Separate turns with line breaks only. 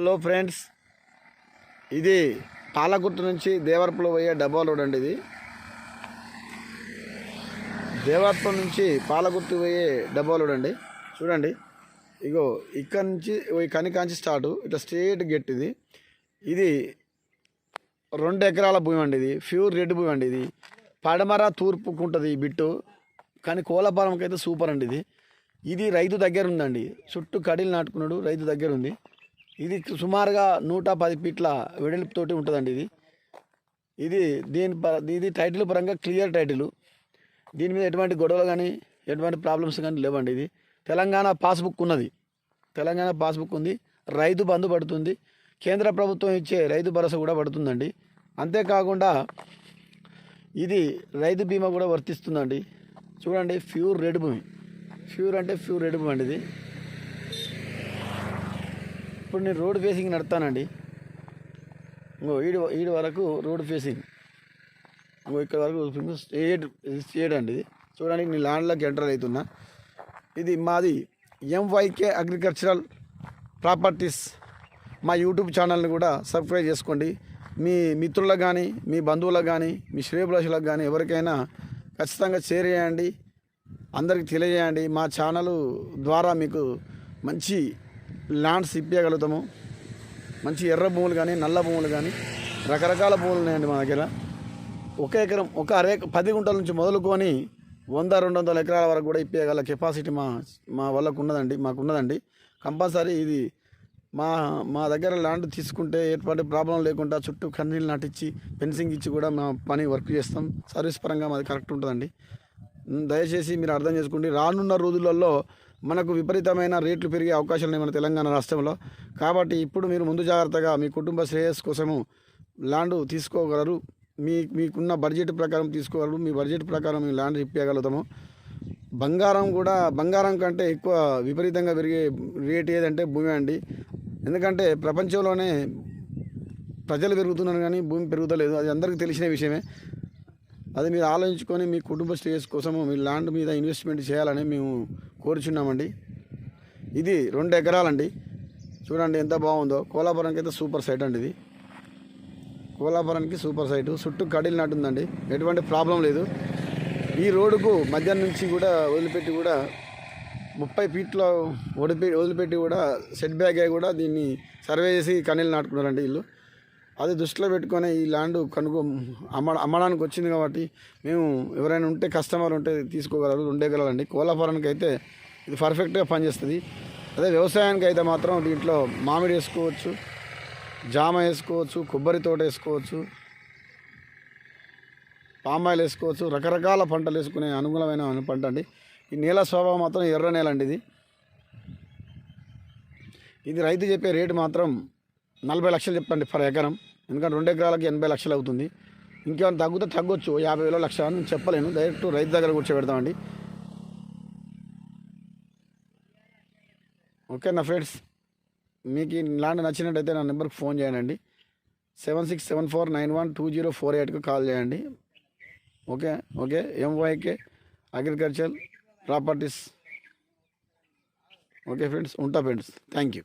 Hello friends ఇది పాలకుర్తి నుంచి దేవరపులో పోయే డబ్బా రోడ్ అండి ఇది. దేవరపు నుంచి పాలకుర్తి పోయే డబ్బా రోడ్ అండి. చూడండి ఇగో ఇక్కడ నుంచి ఈ కనికాంచి స్టార్ట్ ఇట్లా స్ట్రేట్ గెట్ ఇది. ఇది రెండు ఎకరాల భూమి అండి ఇది ప్యూర్ రెడ్ భూమి అండి ఇది. పడమర తూర్పుకుంటుంది ఈ బిట్టు కానీ కోలపాలంకి అయితే సూపర్ అండి ఇది. ఇది రైతు దగ్గర ఉందండి చుట్టూ కడీలు నాటుకున్నాడు రైతు దగ్గర ఉంది. ఇది సుమారుగా నూట పది ఫీట్ల వెడల్పుతోటి ఉంటుందండి ఇది. ఇది దీని ప- ఇది టైటిల్ పరంగా క్లియర్ టైటిల్. దీని మీద ఎటువంటి గొడవలు కానీ ఎటువంటి ప్రాబ్లమ్స్ కానీ లేవండి ఇది. తెలంగాణ పాస్బుక్ ఉన్నది. తెలంగాణ పాస్బుక్ ఉంది. రైతు బంధు పడుతుంది. కేంద్ర ప్రభుత్వం ఇచ్చే రైతు భరోసా కూడా పడుతుందండి. అంతేకాకుండా ఇది రైతు బీమా కూడా వర్తిస్తుందండి. చూడండి ప్యూర్ రెడ్ భూమి. ప్యూర్ అంటే ప్యూర్ రెడ్ భూమి అండి ఇది. ఇప్పుడు నేను రోడ్ ఫేసింగ్ నడతానండి ఇంకో ఈడు ఈడు వరకు రోడ్ ఫేసింగ్. ఇంకో ఇక్కడ వరకు స్టేట్ స్టేట్ అండి ఇది. చూడడానికి నేను ల్యాండ్లోకి ఎంటర్ అవుతున్నా. ఇది మాది ఎంవైకే అగ్రికల్చరల్ ప్రాపర్టీస్ మా యూట్యూబ్ ఛానల్ని కూడా సబ్స్క్రైబ్ చేసుకోండి. మీ మిత్రులకు కానీ మీ బంధువులకు కానీ మీ శ్రేయభిలాషులకు కానీ ఎవరికైనా ఖచ్చితంగా షేర్ చేయండి. అందరికి తెలియజేయండి. మా ఛానల్ ద్వారా మీకు మంచి ల్యాండ్స్ ఇప్పించగలుగుతాము మంచి ఎర్ర భూములు కానీ నల్ల భూములు కానీ రకరకాల భూములు ఉన్నాయండి మా దగ్గర. ఒక ఎకరం ఒక అరే పది గుంటల నుంచి మొదలుకొని వంద రెండు వందల ఎకరాల వరకు కూడా ఇప్పగల కెపాసిటీ మా మా వాళ్ళకు ఉన్నదండి మాకు ఉన్నదండి. కంపల్సరీ ఇది మా మా దగ్గర ల్యాండ్ తీసుకుంటే ఎటువంటి ప్రాబ్లం లేకుండా చుట్టూ కన్నీళ్ళు నాటిచ్చి ఫెన్సింగ్ ఇచ్చి కూడా మా పని వర్క్ చేస్తాం. సర్వీస్ పరంగా మాది కరెక్ట్ ఉంటుందండి. దయచేసి మీరు అర్థం చేసుకోండి. రానున్న రోజులలో మనకు విపరీతమైన రేట్లు పెరిగే అవకాశాలు ఉన్నాయి మన తెలంగాణ రాష్ట్రంలో. కాబట్టి ఇప్పుడు మీరు ముందు జాగ్రత్తగా మీ కుటుంబ శ్రేయస్ కోసము ల్యాండ్ తీసుకోగలరు. మీ మీకున్న బడ్జెట్ ప్రకారం తీసుకోగలరు. మీ బడ్జెట్ ప్రకారం మీ ల్యాండ్ ఇప్పగలుగుతాము బంగారం కూడా బంగారం కంటే ఎక్కువ విపరీతంగా పెరిగే రేట్ ఏదంటే భూమి అండి. ఎందుకంటే ప్రపంచంలోనే ప్రజలు పెరుగుతున్నారు కానీ భూమి పెరుగుతలేదు. అది అందరికీ తెలిసిన విషయమే. అది మీరు ఆలోచించుకొని మీ కుటుంబ శ్రేయస్ కోసము మీ ల్యాండ్ మీద ఇన్వెస్ట్మెంట్ చేయాలని మేము కోరుచున్నామండి. ఇది రెండు ఎకరాలండి. చూడండి ఎంత బాగుందో. కోలాపురంకి అయితే సూపర్ సైట్ అండి ఇది. కోలాపురానికి సూపర్ సైటు. చుట్టూ కడీలు నాటుందండి ఎటువంటి ప్రాబ్లం లేదు. ఈ రోడ్డుకు మధ్యాహ్నం నుంచి కూడా వదిలిపెట్టి కూడా ముప్పై ఫీట్లో వదిలిపెట్టి వదిలిపెట్టి కూడా సెట్ బ్యాక్ అయ్యి కూడా దీన్ని సర్వే చేసి కనీళ్ళు నాటుకున్నారండి వీళ్ళు అది దృష్టిలో పెట్టుకొని ఈ ల్యాండ్ కనుగో అమ్మ అమ్మడానికి వచ్చింది కాబట్టి మేము ఎవరైనా ఉంటే కస్టమర్ ఉంటే తీసుకోగలరు ఉండేగలండి కోళ్ళఫారానికి అయితే ఇది పర్ఫెక్ట్గా పనిచేస్తుంది. అదే వ్యవసాయానికి అయితే మాత్రం దీంట్లో మామిడి వేసుకోవచ్చు జామ వేసుకోవచ్చు కొబ్బరి తోట వేసుకోవచ్చు పామాయిల్ వేసుకోవచ్చు రకరకాల పంటలు వేసుకునే అనుకూలమైన పంట అండి. ఈ నేల స్వభావం మాత్రం ఎర్ర నేల అండి ఇది. ఇది రైతు చెప్పే రేటు మాత్రం నలభై లక్షలు చెప్పండి పర్ ఎకరం. ఎందుకంటే రెండు ఎకరాలకి ఎనభై లక్షలు అవుతుంది. ఇంకేమైనా తగ్గితే తగ్గొచ్చు. యాభై వేల లక్ష అని చెప్పలేను. డైరెక్ట్ రైతు దగ్గర కూర్చోబెడతామండి. ఓకే నా ఫ్రెండ్స్ మీకు ఇలాంటి నచ్చినట్టయితే నా నెంబర్కి ఫోన్ చేయండి. Seven six seven four nine one two zero four ఎయిట్కి కాల్ చేయండి. Okay okay. MYK agriculture properties okay friends ఉంటా ఫ్రెండ్స్. Thank you